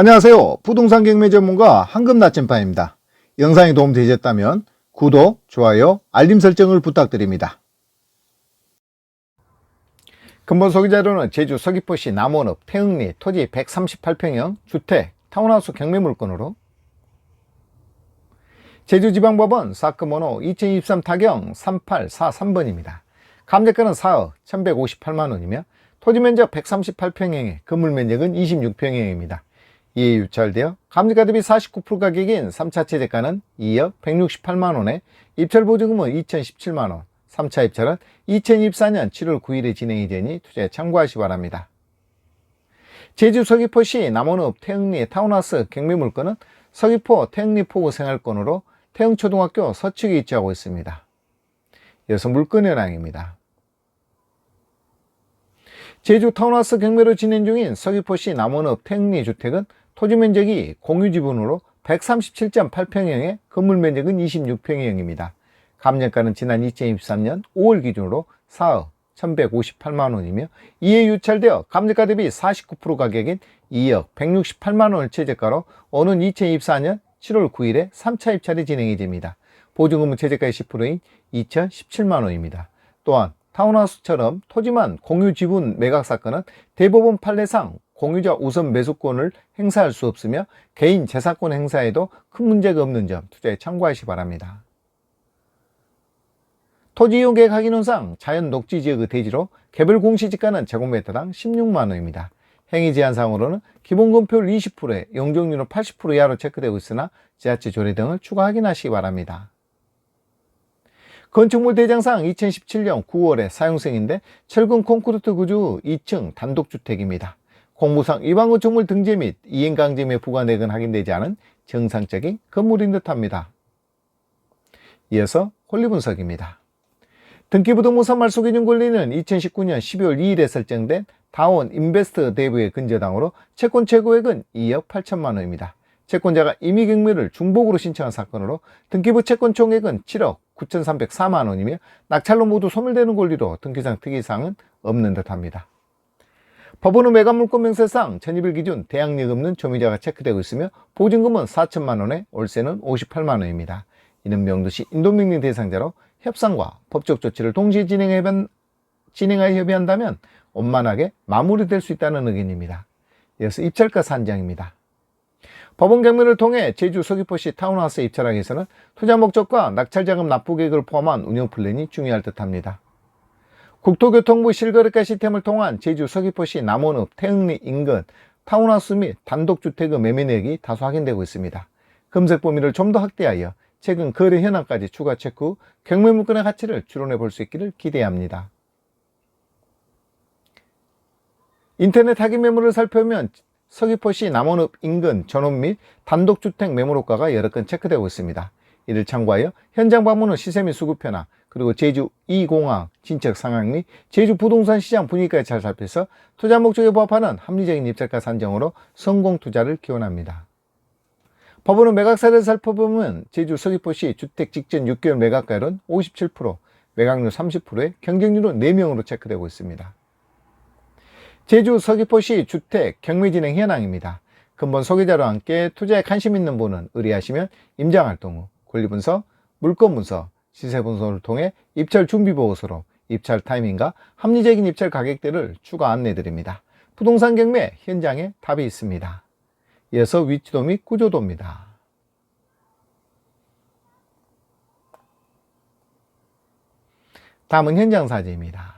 안녕하세요. 부동산 경매 전문가 황금 나침반입니다. 영상이 도움되셨다면 구독, 좋아요, 알림 설정을 부탁드립니다. 근본 소개 자료는 제주 서귀포시 남원읍 태흥리 토지 138평형 주택 타운하우스 경매 물건으로 제주지방법원 사건번호 2023 타경 3843번입니다. 감정가는 4억 1158만원이며 토지 면적 138평형에 건물 면적은 26평형입니다. 이에 유찰되어 감정가 대비 49% 가격인 3차 최저가는 2억 168만원에 입찰 보증금은 2017만원 3차 입찰은 2024년 7월 9일에 진행이 되니 투자에 참고하시 바랍니다. 제주 서귀포시 남원읍 태흥리 타운하우스 경매 물건은 서귀포 태흥리 포구 생활권으로 태흥초등학교 서측에 위치하고 있습니다. 이어서 물건 현황입니다. 제주 타운하우스 경매로 진행 중인 서귀포시 남원읍 태흥리 주택은 토지 면적이 공유 지분으로 137.8평형에 건물 면적은 26평형입니다. 감정가는 지난 2023년 5월 기준으로 4억 1158만 원이며 이에 유찰되어 감정가 대비 49% 가격인 2억 168만 원을 최저가로 오는 2024년 7월 9일에 3차 입찰이 진행이 됩니다. 보증금은 최저가의 10%인 2017만 원입니다. 또한 타운하우스처럼 토지만 공유 지분 매각 사건은 대법원 판례상 공유자 우선 매수권을 행사할 수 없으며 개인 재산권 행사에도 큰 문제가 없는 점 투자에 참고하시 기 바랍니다. 토지 이용 계획 확인원상 자연 녹지 지역의 대지로 개별 공시지가는 제곱미터당 16만 원입니다. 행위 제한상으로는 기본건폐율 20%에 용적률은 80% 이하로 체크되고 있으나 지하철 조례 등을 추가 확인하시기 바랍니다. 건축물 대장상 2017년 9월에 사용생인데 철근 콘크리트 구조 2층 단독주택입니다. 공무상 건축물 등재 및 이행강제에 부과내건 확인되지 않은 정상적인 건물인 듯합니다. 이어서 권리분석입니다. 등기부등본상 말소기준 권리는 2019년 12월 2일에 설정된 다원 인베스트 대부의 근저당으로 채권 최고액은 2억 8천만 원입니다. 채권자가 임의 경매를 중복으로 신청한 사건으로 등기부 채권 총액은 7억 9,304만 원이며 낙찰로 모두 소멸되는 권리로 등기상 특이사항은 없는 듯합니다. 법원은 매각물권 명세상 전입일 기준 대항력 없는 조미자가 체크되고 있으며 보증금은 4천만 원에 월세는 58만 원입니다. 이는 명도시 인도명령 대상자로 협상과 법적 조치를 동시에 진행해 진행하여 협의한다면 원만하게 마무리될 수 있다는 의견입니다. 이어서 입찰가 산정입니다. 법원 경매를 통해 제주 서귀포시 타운하우스에 입찰하기 위해서는 투자 목적과 낙찰자금 납부 계획을 포함한 운영 플랜이 중요할 듯합니다. 국토교통부 실거래가 시스템을 통한 제주 서귀포시 남원읍 태흥리 인근 타운하우스 및 단독주택의 매매 내역이 다소 확인되고 있습니다. 검색 범위를 좀 더 확대하여 최근 거래 현황까지 추가 체크 후 경매 물건의 가치를 추론해 볼 수 있기를 기대합니다. 인터넷 하기 매물을 살펴보면 서귀포시 남원읍 인근 전원 및 단독주택 매물호가가 여러 건 체크되고 있습니다. 이를 참고하여 현장 방문 후 시세 및 수급 변화, 그리고 제주 2공항 진척 상황 및 제주 부동산 시장 분위기까지 잘 살펴서 투자 목적에 부합하는 합리적인 입찰가 산정으로 성공 투자를 기원합니다. 법원은 매각 사례를 살펴보면 제주 서귀포시 주택 직전 6개월 매각가율은 57%, 매각률 30%에 경쟁률은 4명으로 체크되고 있습니다. 제주 서귀포시 주택 경매 진행 현황입니다. 근본 소개자와 함께 투자에 관심 있는 분은 의뢰하시면 임장활동 후 권리분석, 물건분석, 시세 분석을 통해 입찰 준비 보고서로 입찰 타이밍과 합리적인 입찰 가격대를 추가 안내 드립니다. 부동산 경매 현장에 답이 있습니다. 이어서 위치도 및 구조도입니다. 다음은 현장 사진입니다.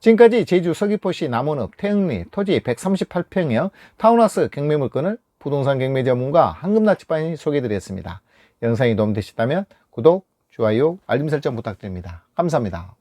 지금까지 제주 서귀포시 남원읍 태흥리 토지 138평형 타운하우스 경매 물건을 부동산 경매 전문가 황금나치반이 소개해드렸습니다. 영상이 도움되셨다면 구독, 좋아요, 알림 설정 부탁드립니다. 감사합니다.